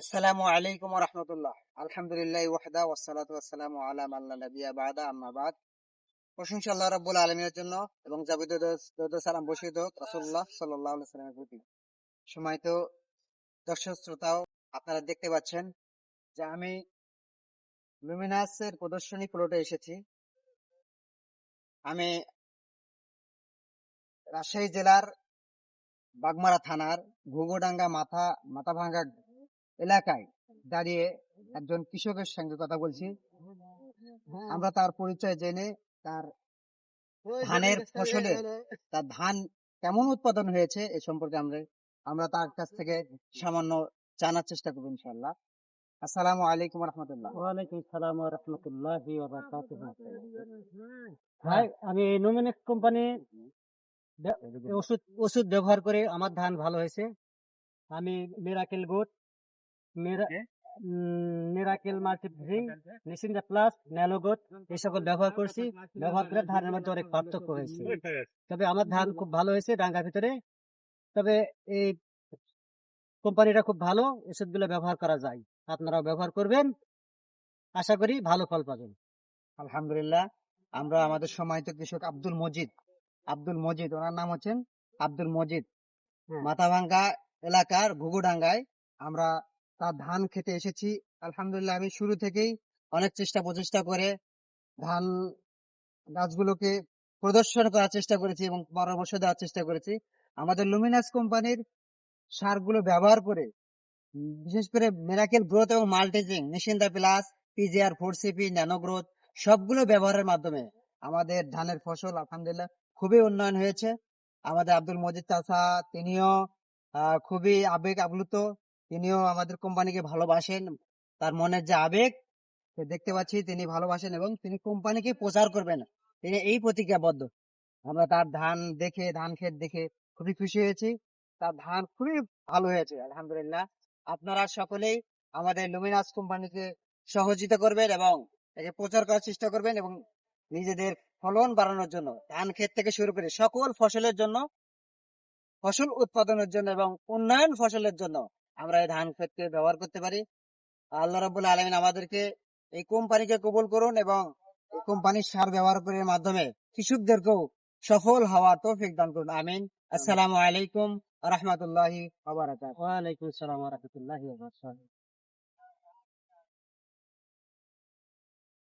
আসসালামু আলাইকুম রহমতুল্লাহ আলহামদুলিল্লাহ, ওয়াহদা ওয়াসসালামু আলা আম্মা বাদ। প্রশংসা আল্লাহ রাব্বুল আলামিনের জন্য এবং সালাম রাসূলুল্লাহ সাল্লাল্লাহু আলাইহি প্রতি। সময়ত দর্শক, শ্রোতাও, আপনারা দেখতে পাচ্ছেন যে আমি লুমিনাসের প্রদর্শনী প্লটে এসেছি। আমি রাজশাহী জেলার বাগমারা থানার ঘুঘুডাঙ্গা মাথা, মাথাভাঙ্গা এলাকায় দাঁড়িয়ে একজন কৃষকের সঙ্গে কথা বলছি। আমরা তার পরিচয় জেনে তার ধানের ফসলে তার ধান কেমন উৎপাদন হয়েছে এ সম্পর্কে আমরা আমরা তার কাছ থেকে সামান্য জানার চেষ্টা করব ইনশাল্লাহ আসসালামু আলাইকুম রহমতুল্লাহ। ওয়ালাইকুম সালাম রাহমাতুল্লাহি বারাকাতুহু। ভাই আমি নোমিনেক্স কোম্পানি ওষুধ ওষুধ ব্যবহার করে আমার ধান ভালো হয়েছে। আমি মিরাকেল গোট মিরাকেল মাল্টিপ্রি নিসিন্দা প্লাস ন্যানোগোট এই সকল ব্যবহার করছি। ব্যবহার করে ধানের মধ্যে অনেক পার্থক্য হয়েছে। তবে আমার ধান খুব ভালো হয়েছে ডাঙ্গার ভিতরে। তবে এই কোম্পানিটা খুব ভালো ওষুধগুলো ব্যবহার করা যায়। আপনারাও ব্যবহার করবেন। আশা করি ভালো ফল পাবেন। আলহামদুলিল্লাহ আমরা আমাদের সময়ত কৃষক আব্দুল মজিদ। আব্দুল মজিদ ওনার নাম হচ্ছেন আব্দুল মজিদ। হ্যাঁ। মাথাভাঙ্গা এলাকার ঘুঘুডাঙ্গায় আমরা তার ধান খেতে এসেছি। আলহামদুলিল্লাহ আমি শুরু থেকেই অনেক চেষ্টা প্রচেষ্টা করে ধান গাছগুলোকে প্রদর্শন করার চেষ্টা করেছি এবং পরামর্শ দেওয়ার চেষ্টা করেছি। আমাদের লুমিনাস কোম্পানির সারগুলো ব্যবহার করে, বিশেষ করে মেরাকেল গ্রোথ এবং মাল্টিজিং নিশিন্দা plus PGR four CP nano growth সবগুলো ব্যবহারের মাধ্যমে আমাদের ধানের ফসল আলহামদুলিল্লাহ খুবই উন্নয়ন হয়েছে। আমাদের আব্দুল মজিদ চাষা তিনিও খুবই আবেগ আপ্লুত তিনিও আমাদের কোম্পানিকে ভালোবাসেন। তার মনের যে আবেগ দেখতে পাচ্ছি তিনি ভালোবাসেন এবং তিনি কোম্পানিকে প্রচার করবেন। তিনি এই প্রতিজ্ঞাবদ্ধ। আমরা তার ধান দেখে, ধান ক্ষেত দেখে খুবই খুশি হয়েছি। তার ধান খুবই ভালো হয়েছে, আলহামদুলিল্লাহ। আপনারা সকলেই আমাদের লুমিনাস কোম্পানিকে সহযোগিতা করবেন এবং একে প্রচার করার চেষ্টা করবেন এবং নিজেদের ফলন বাড়ানোর জন্য, ধান ক্ষেত থেকে শুরু করে সকল ফসলের জন্য, ফসল উৎপাদনের জন্য এবং উন্নয়ন ফসলের জন্য আমরা এই ধান ক্ষেতকে ব্যবহার করতে পারি। আল্লাহ রাবুল আলমিন আমাদেরকে এই কোম্পানিকে কবুল করুন এবং এই কোম্পানির সার ব্যবহার করে মাধ্যমে কৃষকদেরকেও সফল হওয়া তৌফিক দান করুন। আমিন। আসসালামু আলাইকুম রহমতুল্লাহ ওয়ালাইকুম আসসালাম রহমতুল্লাহ